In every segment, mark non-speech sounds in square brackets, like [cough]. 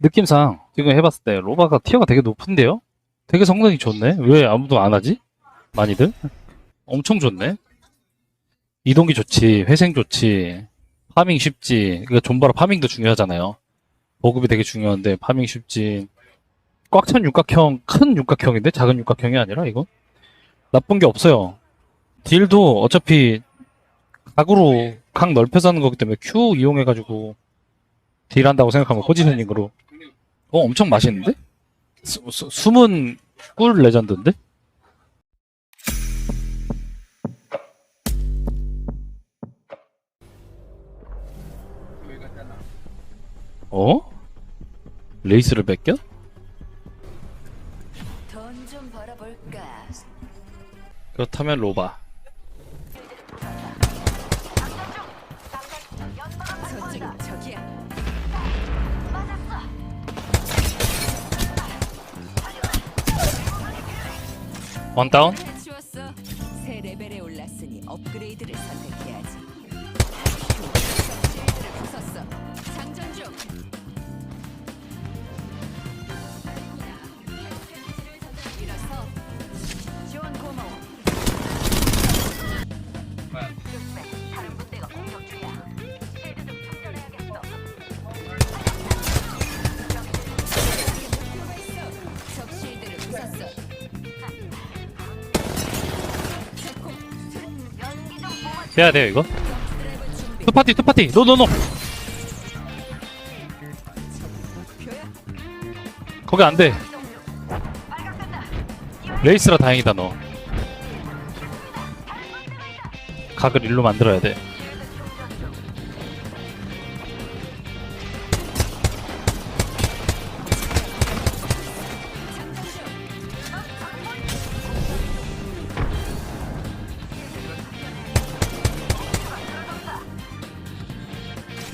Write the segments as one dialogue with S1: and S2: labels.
S1: 느낌상 지금 해봤을 때 로바가 티어가 되게 높은데요? 되게 성능이 좋네? 왜 아무도 안 하지? 많이들? 엄청 좋네? 이동기 좋지, 회생 좋지, 파밍 쉽지. 그러니까 존바라 파밍도 중요하잖아요. 보급이 되게 중요한데 파밍 쉽지. 꽉 찬 육각형, 큰 육각형인데 작은 육각형이 아니라 이거? 나쁜 게 없어요. 딜도 어차피 각으로 각 넓혀서 하는 거기 때문에 Q 이용해가지고 딜한다고 생각하면 포지셔닝으로 어 엄청 맛있는데? 수, 수, 숨은 꿀 레전드인데? 어? 레이스를 뺏겨?
S2: 돈 좀 벌어볼까?
S1: 그렇다면 로바 원다
S2: 해야
S1: 돼요 이거? 투파티 투파티 노노노. 거기 안돼 레이스라 다행이다 너 각을 일로 만들어야 돼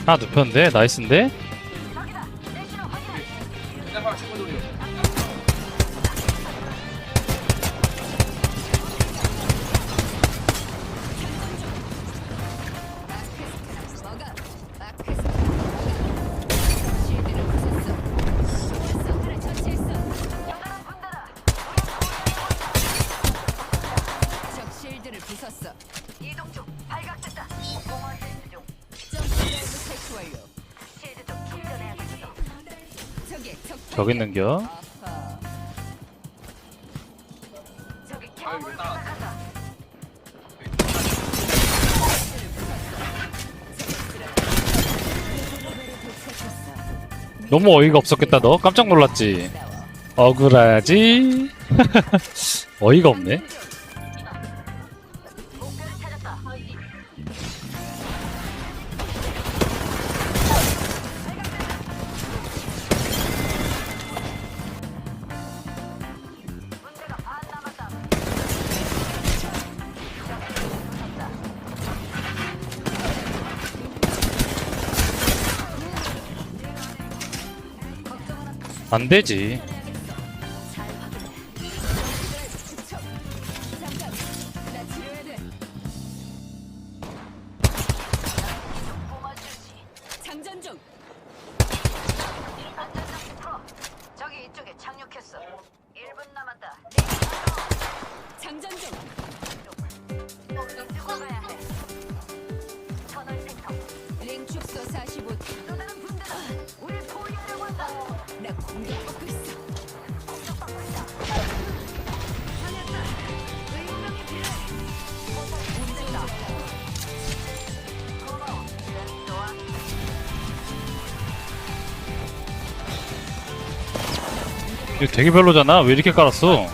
S1: 하나 눕혔는데 나이스인데
S2: 저기
S1: 있는겨. 너무 어이가 없었겠다 너? 깜짝 놀랐지? 억울하지? [laughs] 어이가 없네
S2: 널 생성. 링 축소 45.
S1: 되게 별로잖아. 왜 이렇게 깔았어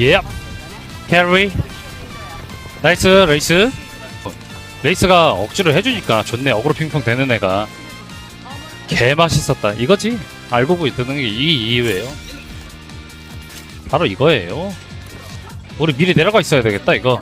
S1: 예. 캐리 나이스 레이스. 어, 레이스가 억지로 해주니까 좋네. 어그로 핑퐁 되는 애가. 개 맛있었다. 이거지? 알고 보이 드는 게 이 이유예요. 바로 이거예요. 우리 미리 내려가 있어야 되겠다 이거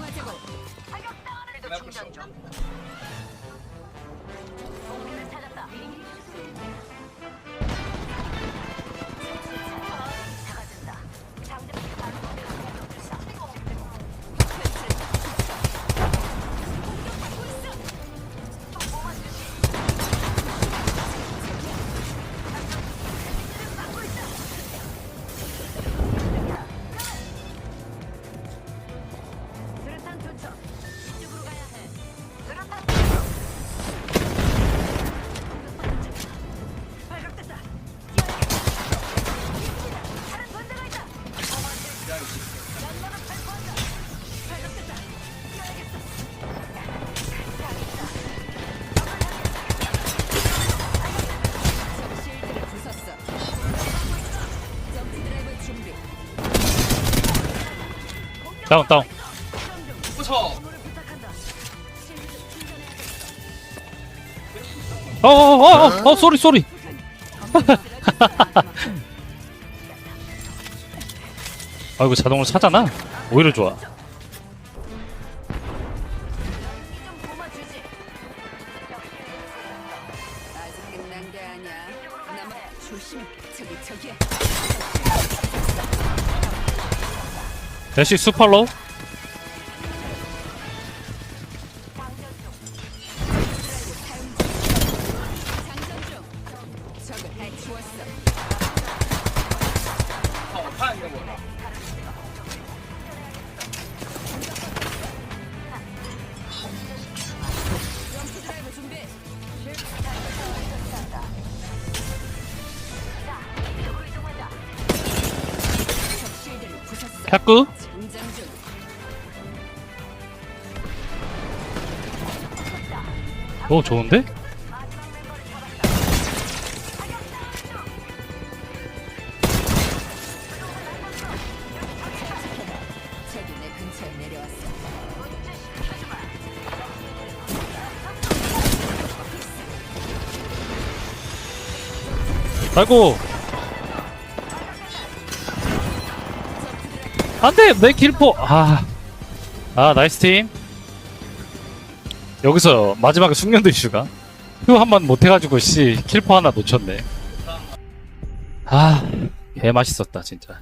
S1: 다운 다운
S2: 임무를 부탁한다. 실드 충전해야겠어.
S1: 어어어어 어, 쏘리 쏘리 [laughs] 아이고 자동으로 차잖아 오히려 좋아.
S2: 아직 끝난 게 아니야. 남아 조심해. 저기 저기야.
S1: 대시 수팔로?
S2: 장전
S1: 오 좋은데? 아이고! 안돼! 내 길포! 아, 아 나이스 팀 여기서 마지막에 숙련도 이슈가? 휴 한 번 못해가지고 씨 킬포 하나 놓쳤네. 아 개 맛있었다 진짜